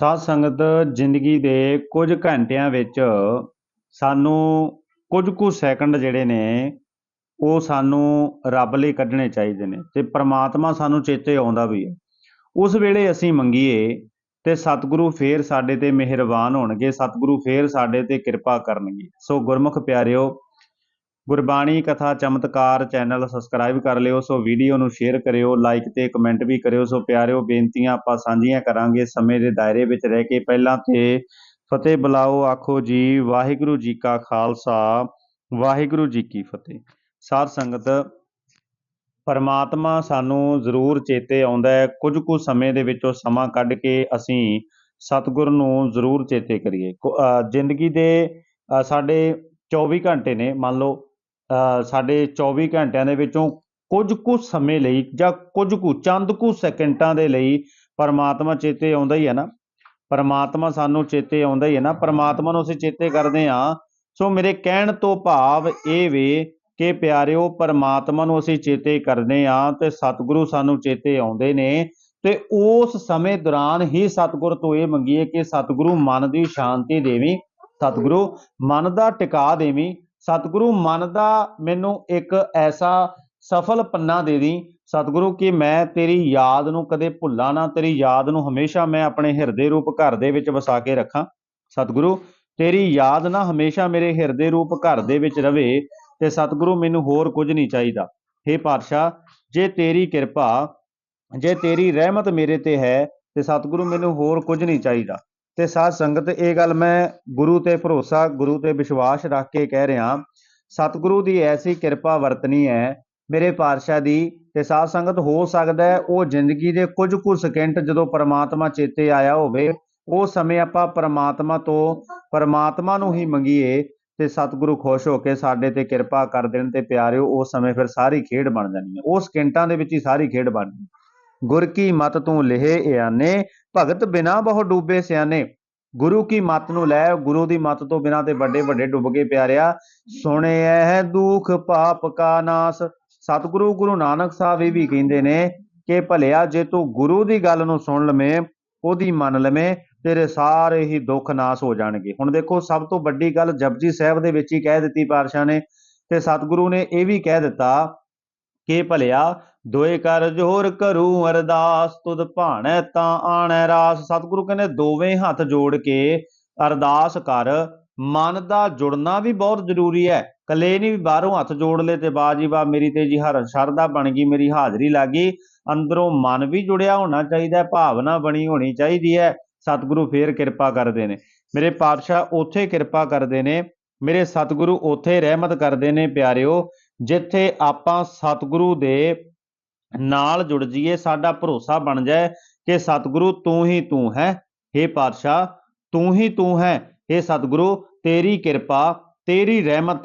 ਸਾਧ ਸੰਗਤ ਜ਼ਿੰਦਗੀ ਦੇ ਕੁਝ ਘੰਟਿਆਂ ਵਿੱਚ ਸਾਨੂੰ ਕੁਝ ਕੁ ਸੈਕਿੰਡ ਜਿਹੜੇ ਨੇ, ਉਹ ਸਾਨੂੰ ਰੱਬ ਲਈ ਕੱਢਣੇ ਚਾਹੀਦੇ ਨੇ ਤੇ ਪ੍ਰਮਾਤਮਾ ਸਾਨੂੰ ਚੇਤੇ ਆਉਂਦਾ ਵੀ ਹੈ। ਉਸ ਵੇਲੇ ਅਸੀਂ ਮੰਗੀਏ ਤੇ ਸਤਿਗੁਰੂ ਫੇਰ ਸਾਡੇ ਤੇ ਮਿਹਰਬਾਨ ਹੋਣਗੇ, ਸਤਿਗੁਰੂ ਫੇਰ ਸਾਡੇ ਤੇ ਕਿਰਪਾ ਕਰਨਗੇ। ਸੋ ਗੁਰਮੁਖ ਪਿਆਰਿਓ ਗੁਰਬਾਣੀ ਕਥਾ ਚਮਤਕਾਰ ਚੈਨਲ ਸਬਸਕ੍ਰਾਈਬ ਕਰ ਲਿਓ, ਸੋ ਵੀਡੀਓ ਨੂੰ ਸ਼ੇਅਰ ਕਰਿਓ ਲਾਈਕ ਤੇ ਕਮੈਂਟ ਵੀ ਕਰਿਓ, ਸੋ ਪਿਆਰਿਓ, ਬੇਨਤੀਆਂ ਆਪਾਂ ਸਾਂਝੀਆਂ ਕਰਾਂਗੇ ਸਮੇਂ ਦੇ ਦਾਇਰੇ ਵਿੱਚ ਰਹਿ ਕੇ। ਪਹਿਲਾਂ ਤੇ ਫਤਿਹ ਬੁਲਾਓ, ਆਖੋ ਜੀ, ਵਾਹਿਗੁਰੂ ਜੀ ਕਾ ਖਾਲਸਾ, ਵਾਹਿਗੁਰੂ ਜੀ ਕੀ ਫਤਿਹ। ਸਾਧ ਸੰਗਤ, ਪਰਮਾਤਮਾ ਸਾਨੂੰ ਜ਼ਰੂਰ ਚੇਤੇ ਆਉਂਦਾ ਹੈ। ਕੁਝ ਕੁ ਸਮੇਂ ਦੇ ਵਿੱਚੋਂ ਸਮਾਂ ਕੱਢ ਕੇ ਅਸੀਂ ਸਤਿਗੁਰ ਨੂੰ ਜ਼ਰੂਰ ਚੇਤੇ ਕਰੀਏ। ਜ਼ਿੰਦਗੀ ਦੇ ਸਾਡੇ 24 ਘੰਟੇ ਨੇ, ਮੰਨ ਲਓ ਸਾਡੇ 24 ਘੰਟਿਆਂ ਦੇ ਵਿੱਚੋਂ ਕੁਝ ਕੁ ਸਮੇਂ ਲਈ ਜਾਂ ਕੁਝ ਕੁ, ਚੰਦ ਕੁ ਸੈਕਿੰਟਾਂ ਦੇ ਲਈ ਪਰਮਾਤਮਾ ਚੇਤੇ ਆਉਂਦਾ ਹੀ ਹੈ ਨਾ। ਪਰਮਾਤਮਾ ਸਾਨੂੰ ਚੇਤੇ ਆਉਂਦਾ ਹੀ ਹੈ ਨਾ। ਪਰਮਾਤਮਾ ਨੂੰ ਅਸੀਂ ਚੇਤੇ ਕਰਦੇ ਹਾਂ। ਸੋ ਮੇਰੇ ਕਹਿਣ ਤੋਂ ਭਾਵ ਇਹ ਵੇ ਕਿ ਪਿਆਰਿਓ, ਪਰਮਾਤਮਾ ਨੂੰ ਅਸੀਂ ਚੇਤੇ ਕਰਦੇ ਹਾਂ ਤੇ ਸਤਿਗੁਰੂ ਸਾਨੂੰ ਚੇਤੇ ਆਉਂਦੇ ਨੇ ਤੇ ਉਸ ਸਮੇਂ ਦੌਰਾਨ ਹੀ ਸਤਿਗੁਰ ਤੋਂ ਇਹ ਮੰਗੀਏ ਕਿ ਸਤਿਗੁਰੂ ਮਨ ਦੀ ਸ਼ਾਂਤੀ ਦੇਵੀਂ, ਸਤਿਗੁਰੂ ਮਨ ਦਾ ਟਿਕਾ ਦੇਵੀਂ। ਸਤਿਗੁਰੂ ਮਨ ਦਾ ਮੈਨੂੰ ਇੱਕ ਐਸਾ ਸਫਲ ਪੰਨਾ ਦੇ ਦੀ, ਸਤਿਗੁਰੂ ਕਿ ਮੈਂ ਤੇਰੀ ਯਾਦ ਨੂੰ ਕਦੇ ਭੁੱਲਾਂ ਨਾ, ਤੇਰੀ ਯਾਦ ਨੂੰ ਹਮੇਸ਼ਾ ਮੈਂ ਆਪਣੇ ਹਿਰਦੇ ਰੂਪ ਘਰ ਦੇ ਵਿੱਚ ਵਸਾ ਕੇ ਰੱਖਾਂ। ਸਤਿਗੁਰੂ, ਤੇਰੀ ਯਾਦ ਨਾ ਹਮੇਸ਼ਾ ਮੇਰੇ ਹਿਰਦੇ ਰੂਪ ਘਰ ਦੇ ਵਿੱਚ ਰਵੇ ਤੇ ਸਤਿਗੁਰੂ ਮੈਨੂੰ ਹੋਰ ਕੁਝ ਨਹੀਂ ਚਾਹੀਦਾ। ਹੇ ਪਾਤਸ਼ਾਹ, ਜੇ ਤੇਰੀ ਕਿਰਪਾ, ਜੇ ਤੇਰੀ ਰਹਿਮਤ ਮੇਰੇ ਤੇ ਹੈ ਤੇ ਸਤਿਗੁਰੂ ਮੈਨੂੰ ਹੋਰ ਕੁਝ ਨਹੀਂ ਚਾਹੀਦਾ। ਤੇ ਸਾਧ ਸੰਗਤ, ਇਹ ਗੱਲ ਮੈਂ ਗੁਰੂ ਤੇ ਭਰੋਸਾ, ਗੁਰੂ ਤੇ ਵਿਸ਼ਵਾਸ ਰੱਖ ਕੇ ਕਹਿ ਰਿਹਾ। ਸਤਿਗੁਰੂ ਦੀ ਐਸੀ ਕਿਰਪਾ ਵਰਤਣੀ ਹੈ ਮੇਰੇ ਪਾਤਸ਼ਾਹ ਦੀ ਤੇ ਸਾਧ ਸੰਗਤ, ਹੋ ਸਕਦਾ ਹੈ ਉਹ ਜ਼ਿੰਦਗੀ ਦੇ ਕੁਝ ਕੁ ਸਕਿੰਟ ਜਦੋਂ ਪਰਮਾਤਮਾ ਚੇਤੇ ਆਇਆ ਹੋਵੇ, ਉਹ ਸਮੇਂ ਆਪਾਂ ਪਰਮਾਤਮਾ ਤੋਂ ਪਰਮਾਤਮਾ ਨੂੰ ਹੀ ਮੰਗੀਏ ਤੇ ਸਤਿਗੁਰੂ ਖੁਸ਼ ਹੋ ਕੇ ਸਾਡੇ ਤੇ ਕਿਰਪਾ ਕਰ ਦੇਣ ਤੇ ਪਿਆਰਿਓ ਉਸ ਸਮੇਂ ਫਿਰ ਸਾਰੀ ਖੇਡ ਬਣ ਜਾਣੀ ਹੈ। ਉਹ ਸਕਿੰਟਾਂ ਦੇ ਵਿੱਚ ਹੀ ਸਾਰੀ ਖੇਡ ਬਣ ਜਾਣੀ ਗੁਰ ਕੀ ਮਤ ਤੂੰ ਲਿਹੇ, ਇਆਨੇ ਭਗਤ ਬਿਨਾ ਬਹੁ ਡੂਬੇ ਸਿਆਣੇ, ਗੁਰੂ ਕੀ ਮਤ ਨੂੰ ਲੈ ਗੁਰੂ ਦੀ ਮਤ ਤੋਂ ਬਿਨਾ ਤੇ ਵੱਡੇ ਵੱਡੇ ਡੁੱਬ ਗਏ ਪਿਆਰਿਆ ਸੁਣਿਆ ਹੈ ਦੁਖ ਪਾਪ ਕਾ ਨਾਸ, ਸਤਿਗੁਰੂ ਗੁਰੂ ਨਾਨਕ ਸਾਹਿਬ ਇਹ ਵੀ ਕਹਿੰਦੇ ਨੇ ਕਿ ਭਲਿਆ ਜੇ ਤੂੰ ਗੁਰੂ ਦੀ ਗੱਲ ਨੂੰ ਸੁਣ ਲਵੇਂ, ਉਹਦੀ ਮੰਨ ਲਵੇਂ, ਤੇਰੇ ਸਾਰੇ ਹੀ ਦੁੱਖ ਨਾਸ ਹੋ ਜਾਣਗੇ। ਹੁਣ ਦੇਖੋ, ਸਭ ਤੋਂ ਵੱਡੀ ਗੱਲ ਜਪਜੀ ਸਾਹਿਬ ਦੇ ਵਿੱਚ ਹੀ ਕਹਿ ਦਿੱਤੀ ਪਾਤਸ਼ਾਹ ਨੇ ਤੇ ਸਤਿਗੁਰੂ ਨੇ ਇਹ ਵੀ ਕਹਿ ਦਿੱਤਾ ਕਿ ਭਲਿਆ ਦੋਏ ਕਰ ਜੋਰ ਕਰੂ ਅਰਦਾਸ, ਤੁਧ ਭਾਣੈ ਤਾਂ ਆਣੈ ਰਾਸ। ਸਤਿਗੁਰੂ ਕਹਿੰਦੇ, ਦੋਵੇਂ ਹੱਥ ਜੋੜ ਕੇ ਅਰਦਾਸ ਕਰ। ਮਨ ਦਾ ਜੁੜਨਾ ਵੀ ਬਹੁਤ ਜ਼ਰੂਰੀ ਹੈ। ਕੱਲੇ ਨਹੀਂ ਵੀ ਬਾਹਰੋਂ ਹੱਥ ਜੋੜ ਲੇ ਤੇ ਬਾਜੀ ਬਾ ਮੇਰੀ ਤੇ ਜੀ ਹਰ ਸ਼ਰਧਾ ਬਣ ਗਈ, ਮੇਰੀ ਹਾਜ਼ਰੀ ਲੱਗ ਗਈ। ਅੰਦਰੋਂ ਮਨ ਵੀ ਜੁੜਿਆ ਹੋਣਾ ਚਾਹੀਦਾ ਭਾਵਨਾ ਬਣੀ ਹੋਣੀ ਚਾਹੀਦੀ ਹੈ। ਸਤਿਗੁਰੂ ਫੇਰ ਕਿਰਪਾ ਕਰਦੇ ਨੇ। ਮੇਰੇ ਪਾਤਸ਼ਾਹ ਉੱਥੇ ਕਿਰਪਾ ਕਰਦੇ ਨੇ, ਮੇਰੇ ਸਤਿਗੁਰੂ ਉੱਥੇ ਰਹਿਮਤ ਕਰਦੇ ਨੇ, ਪਿਆਰਿਓ, ਜਿੱਥੇ ਆਪਾਂ ਸਤਿਗੁਰੂ ਦੇ ਨਾਲ ਜੁੜ ਜਾਈਏ, ਸਾਡਾ ਭਰੋਸਾ ਬਣ ਜਾਏ ਕਿ ਸਤਿਗੁਰੂ ਤੂੰ ਹੀ ਤੂੰ ਹੈ। हे ਪਾਤਸ਼ਾਹ, ਤੂੰ ਹੀ ਤੂੰ ਹੈ। हे ਸਤਿਗੁਰੂ, ਤੇਰੀ ਕਿਰਪਾ, ਤੇਰੀ ਰਹਿਮਤ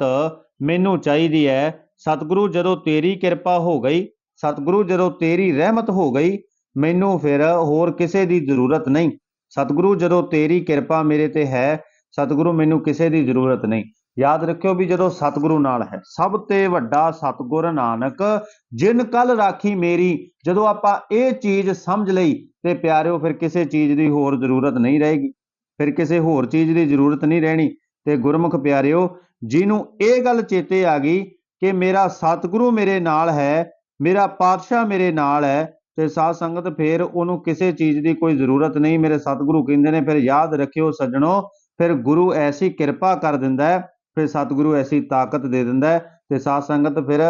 ਮੈਨੂੰ ਚਾਹੀਦੀ ਹੈ। ਸਤਿਗੁਰੂ, ਜਦੋਂ ਤੇਰੀ ਕਿਰਪਾ ਹੋ ਗਈ, ਸਤਿਗੁਰੂ, ਜਦੋਂ ਤੇਰੀ ਰਹਿਮਤ ਹੋ ਗਈ, ਮੈਨੂੰ ਫਿਰ ਹੋਰ ਕਿਸੇ ਦੀ ਜ਼ਰੂਰਤ ਨਹੀਂ। ਸਤਿਗੁਰੂ, ਜਦੋਂ ਤੇਰੀ ਕਿਰਪਾ ਮੇਰੇ ਤੇ ਹੈ, ਸਤਿਗੁਰੂ ਮੈਨੂੰ ਕਿਸੇ ਦੀ ਜ਼ਰੂਰਤ ਨਹੀਂ। ਯਾਦ ਰੱਖਿਓ ਵੀ ਜਦੋਂ ਸਤਿਗੁਰੂ ਨਾਲ ਹੈ, ਸਭ ਤੇ ਵੱਡਾ ਸਤਿਗੁਰ ਨਾਨਕ, ਜਿਨ ਕਲ ਰਾਖੀ ਮੇਰੀ, ਜਦੋਂ ਆਪਾਂ ਇਹ ਚੀਜ਼ ਸਮਝ ਲਈ, ਤੇ ਪਿਆਰਿਓ, ਫਿਰ ਕਿਸੇ ਚੀਜ਼ ਦੀ ਹੋਰ ਜ਼ਰੂਰਤ ਨਹੀਂ ਰਹੇਗੀ, ਫਿਰ ਕਿਸੇ ਹੋਰ ਚੀਜ਼ ਦੀ ਜ਼ਰੂਰਤ ਨਹੀਂ ਰਹਿਣੀ। ਤੇ ਗੁਰਮੁਖ ਪਿਆਰਿਓ, ਜਿਹਨੂੰ ਇਹ ਗੱਲ ਚੇਤੇ ਆ ਗਈ ਕਿ ਮੇਰਾ ਸਤਿਗੁਰੂ ਮੇਰੇ ਨਾਲ ਹੈ, ਮੇਰਾ ਪਾਤਸ਼ਾਹ ਮੇਰੇ ਨਾਲ ਹੈ, ਤੇ ਸਾਧ ਸੰਗਤ ਫਿਰ ਉਹਨੂੰ ਕਿਸੇ ਚੀਜ਼ ਦੀ ਕੋਈ ਜ਼ਰੂਰਤ ਨਹੀਂ। ਮੇਰੇ ਸਤਿਗੁਰੂ ਕਹਿੰਦੇ ਨੇ, ਫਿਰ ਯਾਦ ਰੱਖਿਓ ਸੱਜਣੋ, ਫਿਰ ਗੁਰੂ ਐਸੀ ਕਿਰਪਾ ਕਰ ਦਿੰਦਾ ਹੈ ਫਿਰ ਸਤਿਗੁਰੂ ਐਸੀ ਤਾਕਤ ਦੇ ਦਿੰਦਾ ਤੇ ਸਾਧ ਸੰਗਤ ਫਿਰ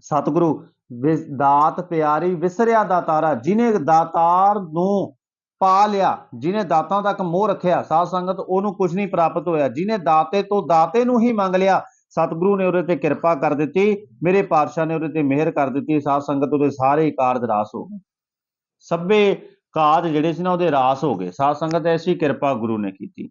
ਸਤਿਗੁਰੂ ਵਿਸ- ਦਾਤ ਪਿਆਰੀ ਵਿਸਰਿਆ ਦਾਤਾਰਾ ਜਿਨੇ ਦਾਤਾਰ ਨੂੰ ਪਾ ਲਿਆ ਜਿਨੇ ਦਾਤਾਂ ਤੱਕ ਮੋਹ ਰੱਖਿਆ, ਸਾਧ ਸੰਗਤ ਉਹਨੂੰ ਕੁਝ ਨਹੀਂ ਪ੍ਰਾਪਤ ਹੋਇਆ ਜਿਨੇ ਦਾਤੇ ਤੋਂ ਦਾਤੇ ਨੂੰ ਹੀ ਮੰਗ ਲਿਆ, ਸਤਿਗੁਰੂ ਨੇ ਉਹਦੇ ਤੇ ਕਿਰਪਾ ਕਰ ਦਿੱਤੀ, ਮੇਰੇ ਪਾਤਸ਼ਾਹ ਨੇ ਉਹਦੇ ਤੇ ਮਿਹਰ ਕਰ ਦਿੱਤੀ, ਸਾਧ ਸੰਗਤ ਉਹਦੇ ਸਾਰੇ ਕਾਰਜ ਰਾਸ ਹੋ ਗਏ। ਸਭੇ ਕਾਜ ਜਿਹੜੇ ਸੀ ਨਾ ਉਹਦੇ ਰਾਸ ਹੋ ਗਏ, ਸਾਧ ਸੰਗਤ ਐਸੀ ਕਿਰਪਾ ਗੁਰੂ ਨੇ ਕੀਤੀ।